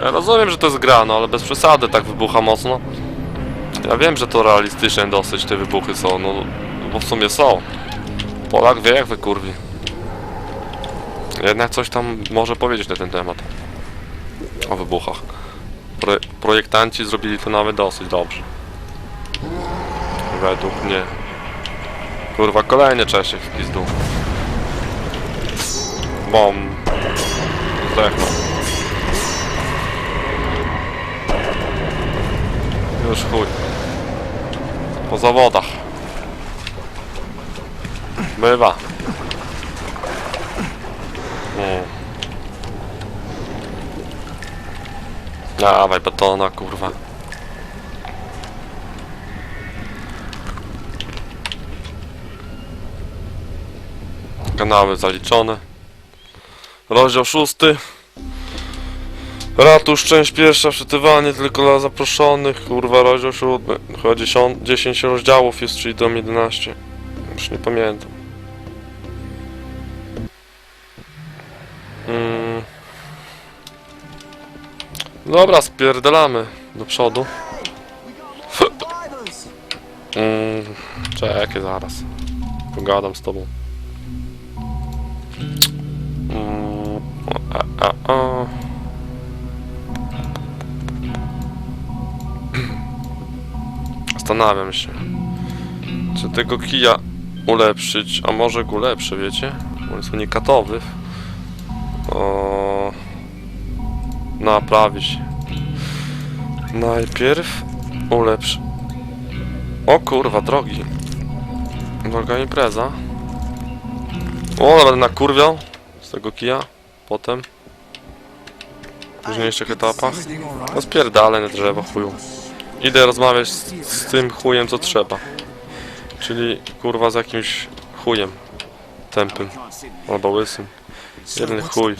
Rozumiem, że to jest gra, no ale bez przesady tak wybucha mocno. Ja wiem, że to realistyczne dosyć te wybuchy są, no bo w sumie są. Polak wie jak wykurwi. Jednak coś tam może powiedzieć na ten temat. O wybuchach. Pro projektanci zrobili to nawet dosyć dobrze. Według mnie. Kurwa, kolejny Czesiek w pizdu. Bom. Zdechnął. Już chuj. Po zawodach. Bywa. Mm. Dawaj betona, kurwa. Kanały zaliczone. Rozdział szósty. Ratusz, część pierwsza, wczytywanie tylko dla zaproszonych, kurwa, rozdział siódmy. Chyba 10, 10 rozdziałów jest, czyli dom 11. Już nie pamiętam. Mm. Dobra, spierdalamy do przodu. Mm. Czekaj, zaraz. Pogadam z tobą. Mm. A, a, a. Zastanawiam się, czy tego kija ulepszyć, a może go ulepszę, wiecie? On jest unikatowy. O... Naprawić. Najpierw ulepsz. O kurwa, drogi. Droga impreza. O, będę nakurwiał z tego kija. Potem. W późniejszych etapach. No spierdalę na drzewo, chuju. Idę rozmawiać z, z tym chujem, co trzeba. Czyli kurwa z jakimś chujem. Tępym. Albo łysym. Jeden chuj.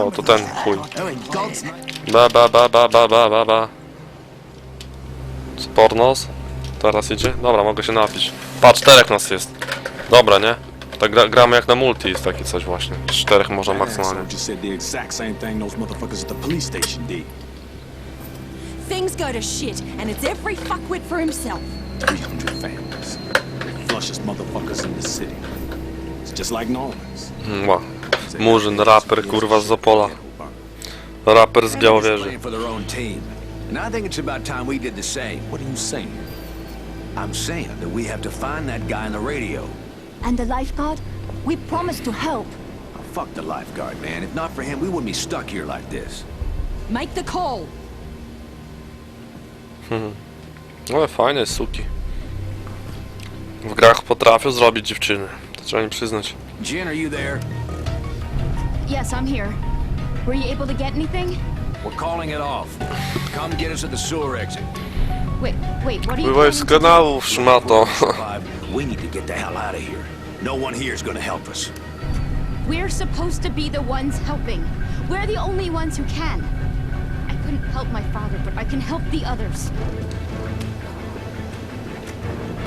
O, to ten chuj. Ba ba ba ba ba ba ba ba. Spornos. Teraz idzie? Dobra, mogę się napić. Patrz, czterech nas jest. Dobra, nie? Tak gra, gramy jak na multi, jest takie coś właśnie. Czterech można maksymalnie. Things go to shit, and it's every fuckwit for himself. 300 families. The flushest motherfuckers in the city. It's just like Norman's. Mm, ła. Murzyn, raper, kurwa z Zopola. Raper z Białowieży. Playing for their own team. And I think it's about time we did the same. What are you saying? I'm saying that we have to find that guy on the radio. And the lifeguard? We promised to help. Oh, fuck the lifeguard, man. If not for him, we wouldn't be stuck here like this. Make the call. Ale fajne suki. W grach potrafią zrobić dziewczyny. To trzeba im przyznać. Jen, are you there? Yes, I'm here. Were you able to get anything? We're calling it off. Come get us at the sewer exit. Wait, wait, what are you z kanałów, szmato. We need to get the hell out of here. No one here is gonna help us. We're supposed to be the ones helping. We're the only ones who can. I couldn't help my father, but I can help the others.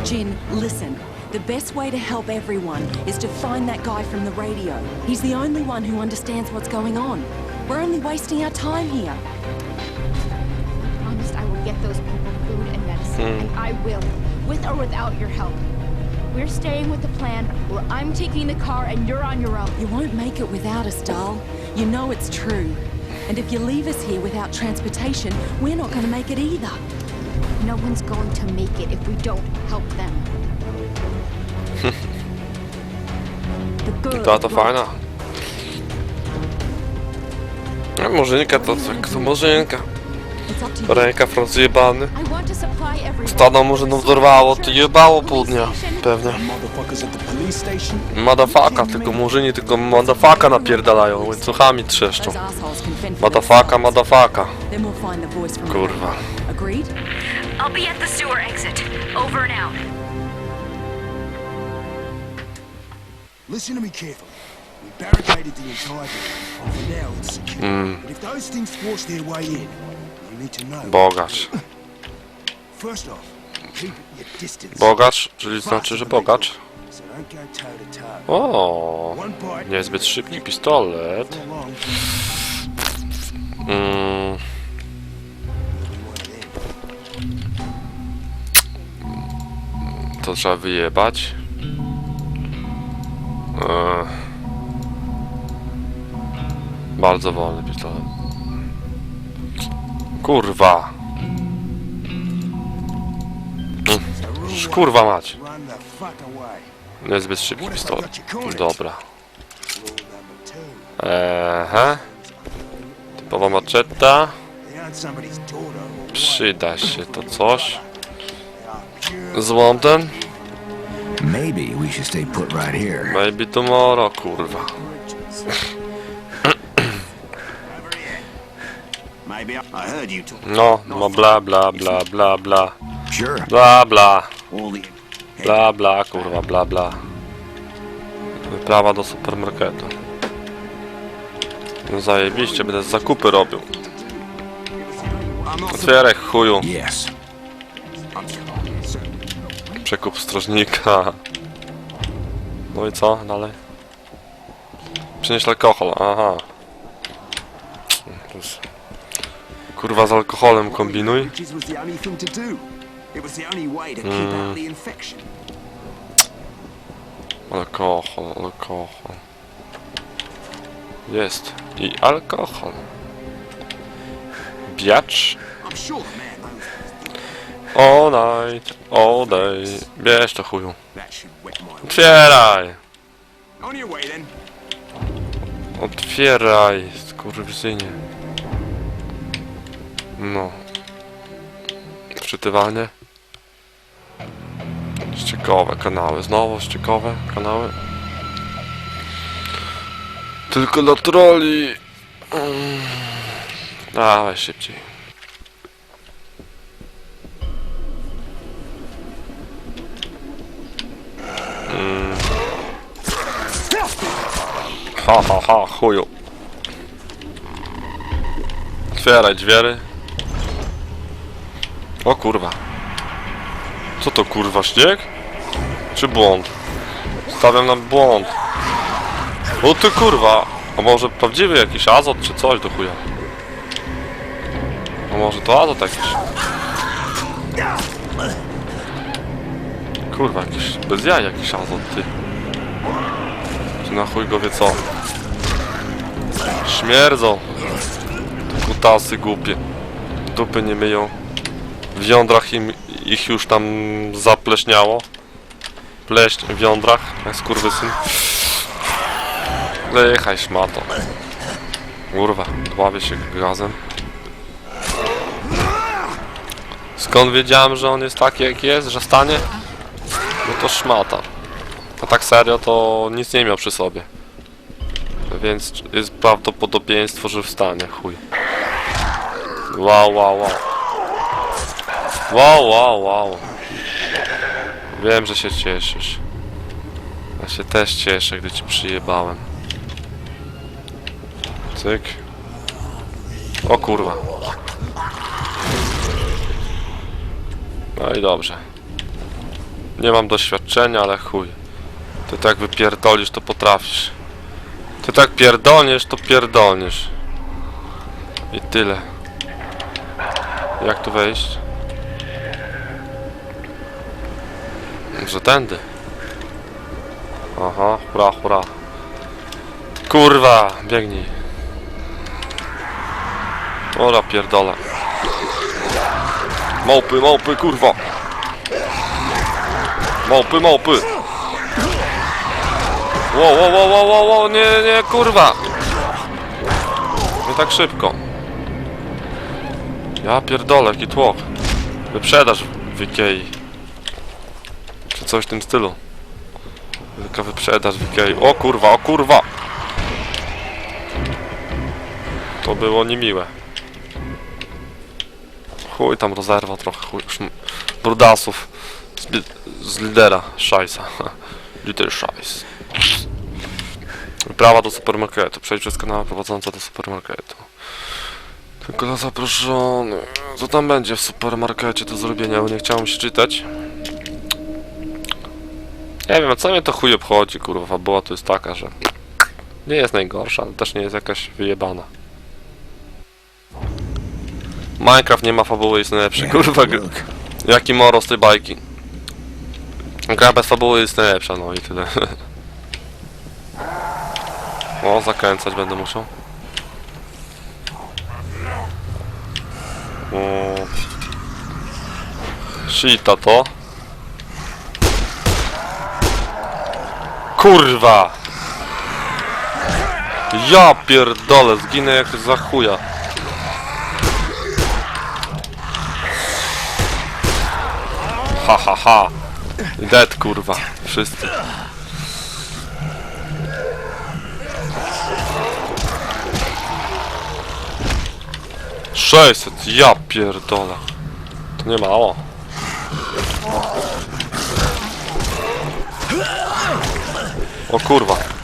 Jin, listen. The best way to help everyone is to find that guy from the radio. He's the only one who understands what's going on. We're only wasting our time here. I promised I will get those people food and medicine, hmm. and I will, with or without your help. We're staying with the plan where I'm taking the car and you're on your own. You won't make it without us, doll. You know it's true. And if you leave us here without transportation, we're not going to make it either. No one's going to make it if we don't help them. the girl Ta to wrote, fajna. A Murzynka to tak, to murzynka. To supply everyone. Staną murzyną dorwało, to jebało pół dnia. Pewnie. Motherfuckers at the police station? Madafaka, tylko murzyni tylko madafaka napierdalają, łańcuchami trzeszczą. Madafaka, madafaka. Kurwa. I'll be at the sewer exit. Over and out. Listen to me carefully. We barricaded the entire building, and for now it's secure. But if those things force their way in, Bogacz. Bogacz, czyli znaczy, że bogacz. O, niezbyt szybki pistolet. Mm. To trzeba wyjebać. E. Bardzo wolny pistolet. Kurwa. Kurwa mać. Fuck away. Niezbyt szybki pistolet. Dobra. Ehe. Typowa maczeta. Przyda się to coś. Złom ten? Maybe we should stay put right here. Maybe tomorrow, kurwa. Maybe I, I heard you talk. No, no bla bla bla bla bla. Sure. Bla bla. All the Bla bla, kurwa, bla bla. Wyprawa do supermarketu. No zajebiście, będę zakupy robił. Otwieraj chuju. Yes. Przekup strażnika. No i co dalej? Przynieś alkohol, aha. To jest- Kurwa z alkoholem kombinuj. Infection. Alkohol, alkohol. Jest. I alkohol. Biacz. All night, all day. Bierz to chuju. Otwieraj! Otwieraj, skurwysynie. No. Wczytywanie. Ściekowe kanały. Znowu ściekowe kanały. Tylko dla troli. Mm. Dawaj szybciej. Ha ha ha, chuju. Otwieraj drzwi. O kurwa. Co to kurwa, śnieg? Czy błąd? Stawiam na błąd. O ty kurwa. A może prawdziwy jakiś azot czy coś do chuja? A może to azot jakiś? Kurwa, jakiś bez jaj jakiś azot, ty. Czy na chuj go wie co? Śmierdzą. Kutasy głupie. Dupy nie myją. W jądrach im, ich już tam zapleśniało. Pleśń w jądrach, jak skurwysyn. Lejechaj szmato. Kurwa, dławię się gazem. Skąd wiedziałem, że on jest taki jak jest, że stanie? No to szmata. A tak serio to nic nie miał przy sobie. Więc jest prawdopodobieństwo, że wstanie, chuj. Wow, wow, wow. Wow, wow, wow. Wiem, że się cieszysz. Ja się też cieszę, gdy ci przyjebałem. Cyk. O kurwa. No i dobrze. Nie mam doświadczenia, ale chuj. Ty tak wypierdolisz, to potrafisz. Ty tak pierdolniesz, to pierdolniesz. I tyle. Jak tu wejść? Że tędy. Aha, hura, hura. Kurwa, biegnij. Ola pierdolę. Małpy, małpy, kurwa. Małpy, małpy. Wow, wow, wow, wow, wow, wow, nie, nie, kurwa. Nie tak szybko. Ja pierdolę, jaki tłok. Wyprzedaż w Ikei. Czy coś w tym stylu. Wielka wyprzedaż w. O kurwa, o kurwa! To było niemiłe. Chuj tam rozerwa trochę, chuj. Brudasów. Z, z lidera, szajsa. Lider szajs. Wyprawa do supermarketu. Przejdź przez kanał prowadzące do supermarketu. Tylko dla zaproszonych. Co tam będzie w supermarkecie do zrobienia? Bo nie chciałem się czytać. Nie wiem, a co mnie to chuj obchodzi, kurwa. Fabuła to jest taka, że nie jest najgorsza, ale też nie jest jakaś wyjebana. Minecraft nie ma fabuły, jest najlepszy, kurwa. gr- Jaki moro z tej bajki. Gra bez fabuły jest najlepsza, no i tyle. O, zakręcać będę musiał. O. Shita to. Kurwa! Ja pierdolę, zginę jak za chuja. Ha ha ha. Dead kurwa. Wszyscy. Sześćset, ja pierdolę. To nie mało. O kurwa.